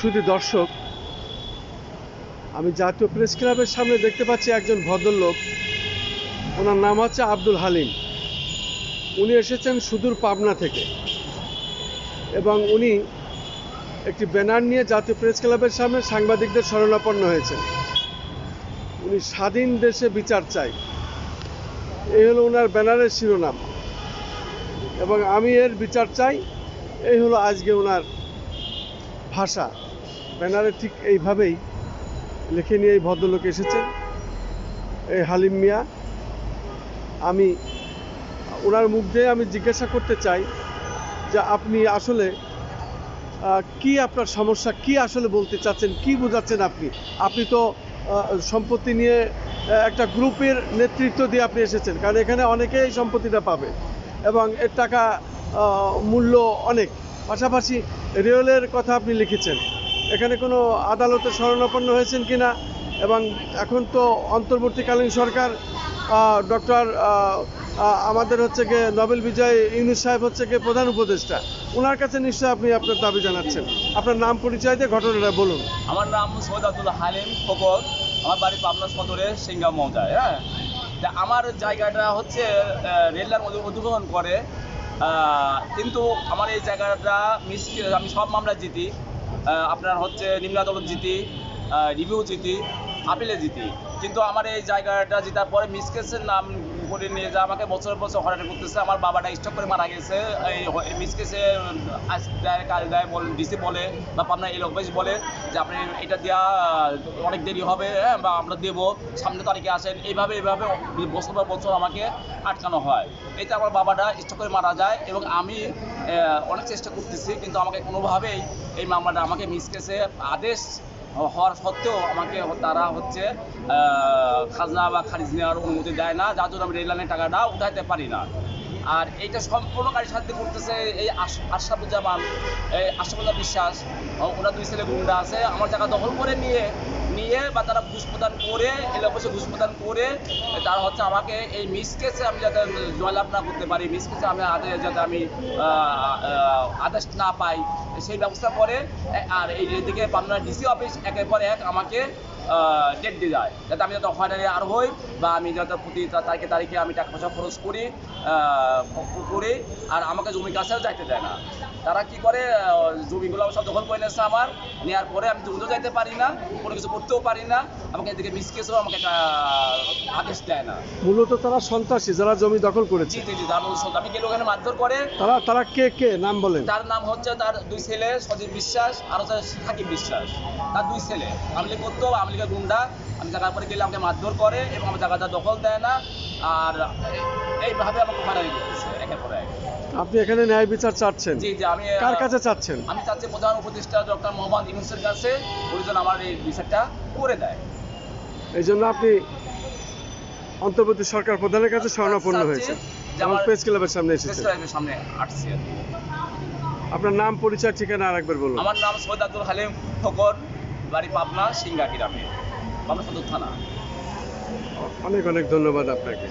শুধু দর্শক, আমি জাতীয় প্রেস ক্লাবের সামনে দেখতে পাচ্ছি একজন ভদ্রলোক। ওনার নাম হচ্ছে আব্দুল হালিম। উনি এসেছেন সুদূর পাবনা থেকে। এবং উনি একটি ব্যানার নিয়ে জাতীয় প্রেস ক্লাবের সামনে সাংবাদিকদের শরণাপন্ন হয়েছেন। উনি স্বাধীন দেশে বিচার চাই। এই হলো ওনার ব্যানারের শিরোনাম। এবং আমি এর বিচার চাই। এই হলো আজকে ওনার ভাষা। ব্যানারে ঠিক এইভাবেই লিখে নিয়ে এই ভদ্রলোক এসেছেন এই হালিম মিয়া, আমি, ওনার মুখ দিয়ে আমি জিজ্ঞাসা করতে চাই যে আপনি আসলে কি আপনার সমস্যা, কি আসলে বলতে চাচ্ছেন, কি বোঝাচ্ছেন আপনি? আপনি তো সম্পত্তি নিয়ে একটা গ্রুপের নেতৃত্ব দিয়ে আপনি এসেছেন, কারণ এখানে অনেকেই সম্পত্তিটা পাবে এবং এর টাকা মূল্য অনেক। পাশাপাশি রেলের কথা আপনি লিখেছেন। এখানে কোনো আদালতে শরণাপন্ন হয়েছেন কিনা? এবং এখন তো অন্তর্বর্তীকালীন সরকার ডক্টর আমাদের হচ্ছে গিয়ে নোবেল বিজয় ইউনুস সাহেব হচ্ছে গিয়ে প্রধান উপদেষ্টা। ওনার কাছে নিশ্চয়ই আপনি আপনার দাবি জানাচ্ছেন। আপনার নাম, পরিচয় দিয়ে ঘটনাটা বলুন। আমার নাম সৈয়দ আব্দুল হালিম ফকর। আমার বাড়ি পাবনা সদরে সিঙ্গা মৌজায় হ্যাঁ? আমার জায়গাটা হচ্ছে রেললার অধিগ্রহণ করে। কিন্তু আমার এই জায়গাটা মিস, আমি সব মামলা জিতি। আপনার হচ্ছে নিম্ন আদালত জিতি রিভিউ জিতি আপিলে জিতি। কিন্তু আমার এই জায়গাটা জেতার পরে মিস কেসের নাম করে নিয়ে যা আমাকে বছর বছর হরাটা করতেছে, আমার বাবাটা স্টক করে মারা গেছে। এই হ- এই মিস কেসে আজ কাল দেয় বল ডিসি বলে বা আপনার এই লোকবেশ বলে যে, আপনি এটা দেওয়া অনেক দেরি হবে হ্যাঁ বা আমরা দেবো, সামনে তারিখে আসেন। এইভাবে এইভাবে বছর পর বছর আমাকে আটকানো হয়। এতে আমার বাবাটা স্টক করে মারা যায় এবং আমি অনেক চেষ্টা করতেছি, কিন্তু আমাকে কোনোভাবেই এই মামলাটা আমাকে মিস কেসে আদেশ হওয়ার সত্ত্বেও আমাকে তারা হচ্ছে খাজনা বা খারিজ নেওয়ার অনুমতি দেয় না, যার জন্য আমি রেল লাইনের টাকাটা উঠাইতে পারি না। আর এইটা সম্পূর্ণ গাড়ির সাথে করতেছে এই আশ- আশরাফুজ্জামান, এই আশরাফুল্লাহ বিশ্বাস, ও- ওরা দুই ছেলে গুন্ডা আছে, আমার জায়গা দখল করে নিয়ে নিয়ে বা তারা ঘুষ প্রদান করে এলাকা বসে ঘুষ প্রদান করে, তারা হচ্ছে আমাকে এই মিস কেসে আমি যাতে জয়লাভ না করতে পারি, মিস কেসে আমি যাতে আমি আদেশ না পাই, সেই ব্যবস্থা করে আর এইদিকে পাবনা ডিসি অফিস একের পর এক আমাকে ডেট দিয়ে যায়। যাতে আমি যাতে হয়রানি আর হই বা আমি যাতে প্রতি তারিখে তারিখে আমি টাকা পয়সা খরচ করি করি আর আমাকে জমি কাছেও যাইতে দেয় না। তারা কি করে জমিগুলো সব দখল করে নিয়েছে আমার নেওয়ার পরে আমি জমিতেও যাইতে পারি না কোনো কিছু করতেও পারি না আমাকে এদিকে মিস কেসেও আমাকে একটা আদেশ দেয় না। মূলত তারা সন্ত্রাসী যারা জমি দখল করেছে। জি জি জি সন্ধ্যা- আমি গেলে ওখানে মারধর করে। তারা তারা কে কে? নাম বলেন। তার নাম হচ্ছে তার দুই ছেলে সজীব বিশ্বাস আর হচ্ছে সাকিব বিশ্বাস। তার দুই ছেলে। আমলি করতো আমলিকা গুন্ডা আমি জায়গার পরে গেলে আমাকে মারধর করে এবং আমার জায়গাটা দখল দেয় না। আর এই- এইভাবে আমাকে মারাই করতেছে একের পর এক। আপনি এখানে ন্যায় বিচার চাচ্ছেন? জি জি আমি কার কাছে চাচ্ছেন? আমি চাচ্ছি প্রধান উপদেষ্টা ডক্টর মোহাম্মদ ইউনুসের কাছে উনি যেন আমার এই বিষয়টা করে দেয়। এই জন্য আপনি অন্তর্বর্তী সরকার প্রধানের কাছে চাচ্ছি হয়েছে যে আমার আমার প্রেস ক্লাবের সামনে এসেছে। সামনে আসছি আপনার নাম পরিচয় ঠিকানা আরেকবার বলুন। আমার নাম সৈয়দ আব্দুল হালিম ফকর বাড়ি পাবনা সিঙ্গা গ্রামে সদর থানা। অনেক অনেক ধন্যবাদ আপনাকে।